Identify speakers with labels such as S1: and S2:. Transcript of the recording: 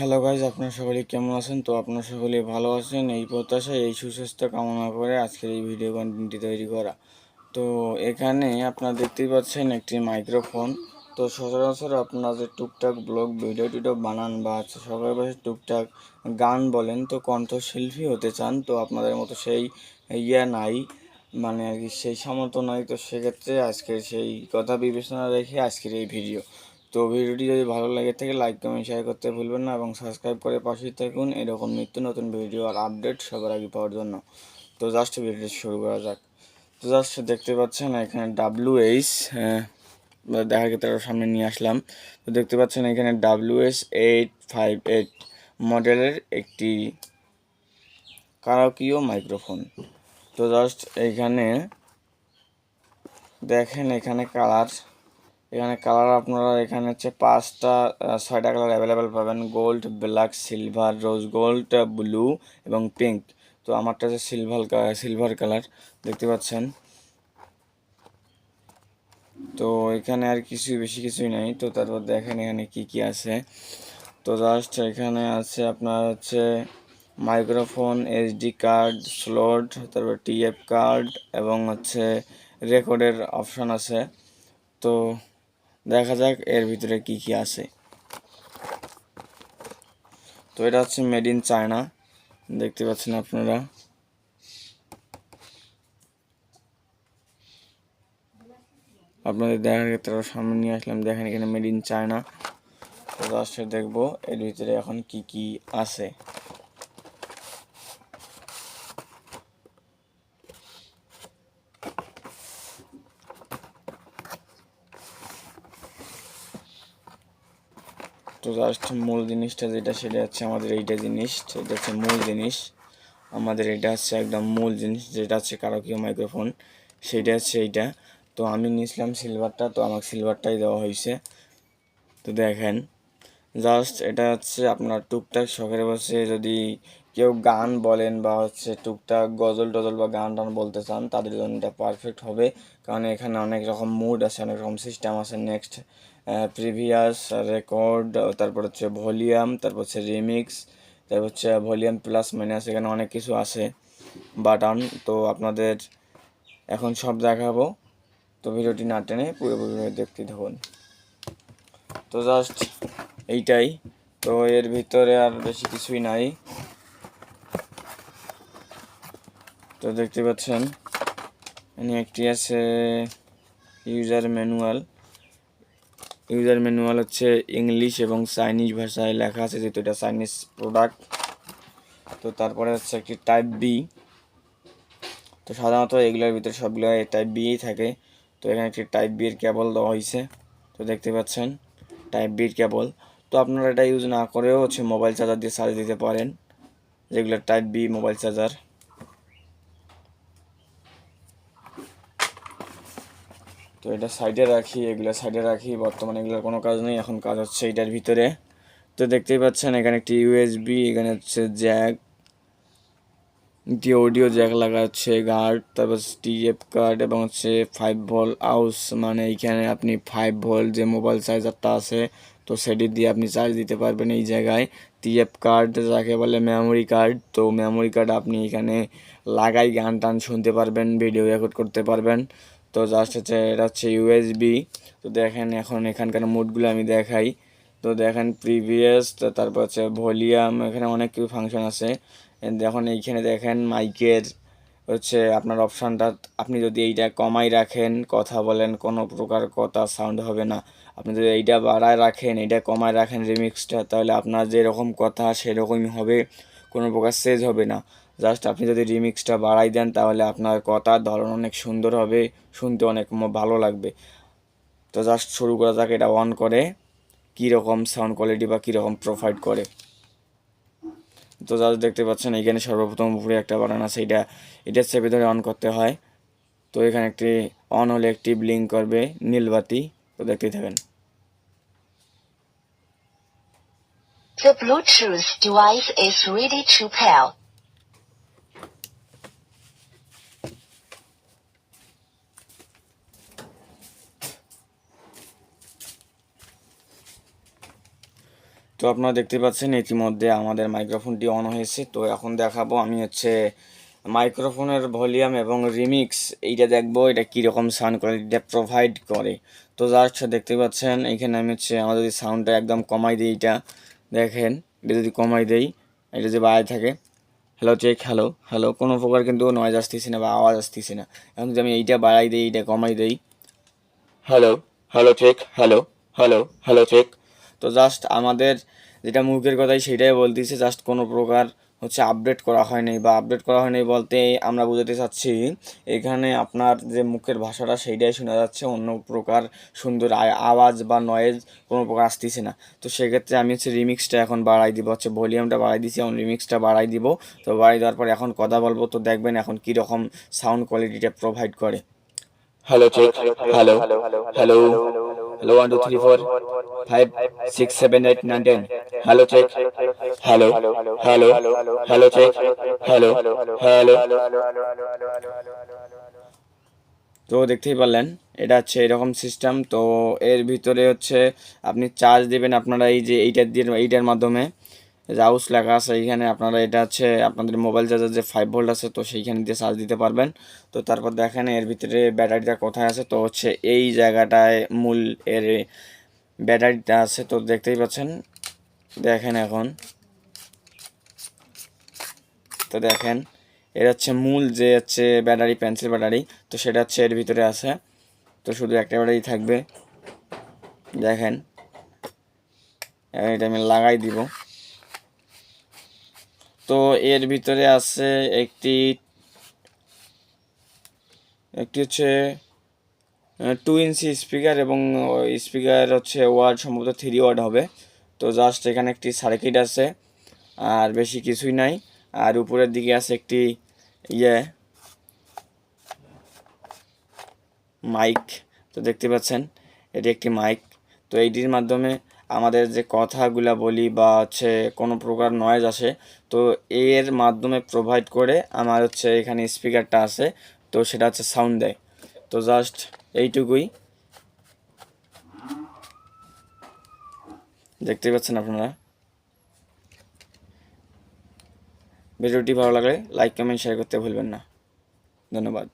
S1: Hello guys আপনার সকলে কেমন আছেন? তো আপনার সকলে ভালো আছেন? এই প্রত্যাশায়, এই সুস্বাস্থ্য কামনা করে আজকের এই ভিডিও কন্টেন্টটি তৈরি করা। তো এখানে আপনারা দেখতেই পাচ্ছেন একটি মাইক্রোফোন তো সচরাচর আপনারা যে টুকটাক ব্লগ ভিডিও টিডিও বানান বা হচ্ছে সকাল বসে টুকটাক গান বলেন, তো কণ্ঠশিল্পী হতে চান, তো আপনাদের মতো সেই ইয়ে নাই মানে আর কি সেই সামর্থ্য নাই, তো সেক্ষেত্রে আজকের সেই কথা বিবেচনা রেখে আজকের এই ভিডিও তো ভিডিওটি যদি ভালো লাগে থাকে লাইক কমেন্ট শেয়ার করতে ভুলবেন না এবং সাবস্ক্রাইব করে পাশে থাকুন। এরকম নিত্য নতুন ভিডিও আর আপডেট সবার আগে পাওয়ার জন্য। তো জাস্ট ভিডিওটি শুরু করা যাক। তো জাস্ট দেখতে পাচ্ছেন এখানে ডাব্লিউ এইচ দেখার ক্ষেত্রে আরও সামনে নিয়ে আসলাম। তো দেখতে পাচ্ছেন এখানে W S eight five eight মডেলের একটি কারাকিও মাইক্রোফোন তো জাস্ট এইখানে দেখেন এখানে কালার এখানে কালার আপনারা এখানে হচ্ছে পাঁচটা ছয়টা কালার অ্যাভেলেবেল পাবেন। Gold black silver rose gold blue এবং পিঙ্ক তো আমারটা হচ্ছে সিলভার সিলভার কালার দেখতে পাচ্ছেন। তো এখানে আর কিছু, বেশি কিছুই নাই। তো তারপর দেখেন এখানে কি কি আছে। তো জাস্ট এখানে আছে আপনার হচ্ছে মাইক্রোফোন এইচডি কার্ড স্লট তারপর টিএফ কার্ড এবং হচ্ছে রেকর্ডের অপশন আছে। তো দেখা যাক এর ভিতরে কি কি আছে। তো এটা হচ্ছে মেড ইন চায়না দেখতে পাচ্ছেন আপনারা। আপনাদের দেখার ক্ষেত্রে সামনে নিয়ে আসলাম, দেখেন এখানে মেড ইন চায়না তো দেখব এর ভিতরে এখন কি কি আছে। তো জাস্ট মূল জিনিসটা যেটা, সেটা হচ্ছে আমাদের এইটা জিনিস এটা হচ্ছে মূল জিনিস। আমাদের এটা হচ্ছে একদম মূল জিনিস, যেটা হচ্ছে কারকীয় মাইক্রোফোন সেইটা হচ্ছে এইটা। তো আমি নিয়েছিলাম সিলভারটা, তো আমাকে সিলভারটাই দেওয়া হয়েছে। তো দেখেন জাস্ট এটা হচ্ছে আপনার টুকটাক শখের বসে যদি কেউ গান বলেন বা হচ্ছে টুকটাক গজল টজল বা গান টান বলতে চান, তাদের জন্য এটা পারফেক্ট হবে। কারণ এখানে অনেক রকম মুড আছে, অনেক রকম সিস্টেম আছে। নেক্সট প্রিভিয়াস রেকর্ড তারপর হচ্ছে ভলিউম তারপর হচ্ছে রিমিক্স তারপর হচ্ছে ভলিউম প্লাস মাইনাস এখানে অনেক কিছু আছে। বাটন তো আপনাদের এখন সব দেখাবো। তো ভিডিওটি না টেনে পুরোপুরি দেখতে থাকুন। তো জাস্ট এইটাই। তো এর ভিতরে আর বেশি কিছুই নাই। তো দেখতে পাচ্ছেন, এখানে একটি আছে ইউজার ম্যানুয়াল ইউজার ম্যানুয়াল হচ্ছে ইংলিশ এবং চাইনিজ ভাষায় লেখা আছে, যেহেতু এটা চাইনিজ প্রোডাক্ট তো তারপরে হচ্ছে একটি টাইপ বি তো সাধারণত এগুলোর ভিতরে সবগুলো টাইপ বিই থাকে। তো এখানে একটি টাইপ বি এর কেবল দেওয়া হয়েছে। তো দেখতে পাচ্ছেন টাইপ বির কেবল তো আপনারা এটা ইউজ না করেও হচ্ছে মোবাইল চার্জার দিয়ে চার্জ দিতে পারেন। যেগুলো টাইপ বি মোবাইল চার্জার তো এটা সাইডে রাখি, এগুলো সাইডে রাখি, বর্তমানে এগুলোর কোনো কাজ নেই, এখন কাজ হচ্ছে এটার ভিতরে। তো দেখতেই পাচ্ছেন, এখানে একটি ইউএসবি এখানে হচ্ছে জ্যাক একটি অডিও জ্যাক লাগা হচ্ছে গার্ড তারপর টিএফ কার্ড এবং হচ্ছে ফাইভ ভোল্ট আউস মানে এইখানে আপনি ফাইভ ভোল্ট যে মোবাইল চার্জারটা আছে, তো সেটি দিয়ে আপনি চার্জ দিতে পারবেন এই জায়গায়। টিএফ কার্ড যাকে বলে মেমোরি কার্ড তো মেমোরি কার্ড আপনি এখানে লাগাই গান টান শুনতে পারবেন ভিডিও রেকর্ড করতে পারবেন। তো জাস্ট হচ্ছে এটা হচ্ছে ইউএসবি তো দেখেন এখন এখানকার মুডগুলো আমি দেখাই। তো দেখেন প্রিভিয়াস তারপর হচ্ছে ভলিউম এখানে অনেক কিছু ফাংশন আছে। এখন এইখানে দেখেন মাইকের হচ্ছে আপনার অপশানটা আপনি যদি এইটা কমাই রাখেন, কথা বলেন, কোনো প্রকার কথা সাউন্ড হবে না। আপনি যদি এইটা বাড়ায় রাখেন, এইটা কমায় রাখেন রিমিক্সটা তাহলে আপনার যেরকম কথা সেরকমই হবে, কোনো প্রকার সেজ হবে না। জাস্ট আপনি যদি রিমিক্সটা বাড়াই দেন, তাহলে আপনার কথার ধরন অনেক সুন্দর হবে, শুনতে অনেক ভালো লাগবে। তো জাস্ট শুরু করা যাক, এটা অন করে, কীরকম সাউন্ড কোয়ালিটি বা কীরকম প্রোভাইড করে। তো জাস্ট দেখতে পাচ্ছেন, এখানে সর্বপ্রথম উপরে একটা বাটন আছে, এটা এটা চেপে ধরে অন করতে হয়। তো এখানে একটি অন হলে একটি ব্লিঙ্ক করবে নীলবাতি তো দেখতেই থাকেন।
S2: The Bluetooth device is ready to pair.
S1: তো আপনারা দেখতে পাচ্ছেন ইতিমধ্যে আমাদের মাইক্রোফোনটি অন হয়েছে। তো এখন দেখাবো আমি হচ্ছে মাইক্রোফোনের ভলিউম এবং রিমিক্স। এইটা দেখব, এটা কীরকম সাউন্ড কোয়ালিটিটা প্রোভাইড করে। তো জাস্ট দেখতে পাচ্ছেন, এখানে আমি হচ্ছে আমার যদি সাউন্ডটা একদম কমাই দিই এটা। দেখেন, এটা যদি কমাই দেই, এটা যে বাইরে থাকে। হ্যালো চেক হ্যালো হ্যালো, কোনো প্রকার কিন্তু নয়েজ আসতেছে না বা আওয়াজ আসতেছে না। এখন যদি আমি এইটা বাড়াই দিই, এইটা কমাই দিই। Hello hello check hello hello hello check তো জাস্ট আমাদের যেটা মুখের কথাই সেটাই বলতেছে জাস্ট কোনো প্রকার হচ্ছে আপডেট করা হয়নি বা আপডেট করা হয়নি বলতে আমরা বোঝাতে চাচ্ছি এখানে আপনার যে মুখের ভাষাটা সেইটাই শোনা যাচ্ছে অন্য প্রকার সুন্দর আওয়াজ বা নয়েজ কোনো প্রকার আসতেছে না তো সেক্ষেত্রে আমি হচ্ছে রিমিক্সটা এখন বাড়াই দিব হচ্ছে ভলিউমটা বাড়াই দিছি এখন রিমিক্সটা বাড়াই দিব তো বাড়াই দেওয়ার পর এখন কথা বলব তো দেখবেন এখন কীরকম সাউন্ড কোয়ালিটিটা প্রোভাইড করে hello check hello hello hello one two three four five six seven eight nine ten hello check hello hello hello check hello hello তো দেখতেই পারলেন, এটা হচ্ছে এরকম সিস্টেম তো এর ভিতরে হচ্ছে আপনি চার্জ দেবেন আপনারা এই যে এইটার দিয়ে, এইটার মাধ্যমে। যে হাউস লেখা আছে, এইখানে আপনারা এটা হচ্ছে আপনাদের মোবাইল চার্জার যে ফাইভ ভোল্ট আছে, তো সেইখানে দিয়ে চার্জ দিতে পারবেন। তো তারপর দেখেন, এর ভিতরে ব্যাটারিটা কোথায় আছে, তো হচ্ছে এই জায়গাটায় মূল এর ব্যাটারিটা আছে, তো দেখতেই পাচ্ছেন। দেখেন এখন। তো দেখেন, এর হচ্ছে মূল যে হচ্ছে ব্যাটারি পেন্সিল ব্যাটারি, তো সেটা হচ্ছে এর ভিতরে আছে। তো শুধু একটা ব্যাটারি থাকবে। দেখেন এটা আমি লাগাই দিব। তো এর ভিতরে আছে একটি একটি হচ্ছে টু ইঞ্চি স্পিকার এবং স্পিকার হচ্ছে ওয়ার্ড সম্ভবত থ্রি ওয়ার্ড হবে। তো জাস্ট এখানে একটি সার্কিট আছে, আর বেশি কিছুই নাই। আর উপরের দিকে আছে একটি ইয়ে মাইক তো দেখতে পাচ্ছেন, এটি একটি মাইক তো এইটির মাধ্যমে আমাদের যে কথাগুলা বলি বা হচ্ছে কোনো প্রকার নয়েজ আসে, তো এর মাধ্যমে প্রোভাইড করে আমার হচ্ছে এখানে স্পিকারটা আছে, তো সেটা হচ্ছে সাউন্ড দেয়। তো জাস্ট এইটুকুই। দেখতে পাচ্ছেন আপনারা? ভিডিওটি ভালো লাগলে লাইক কমেন্ট শেয়ার করতে ভুলবেন না। ধন্যবাদ।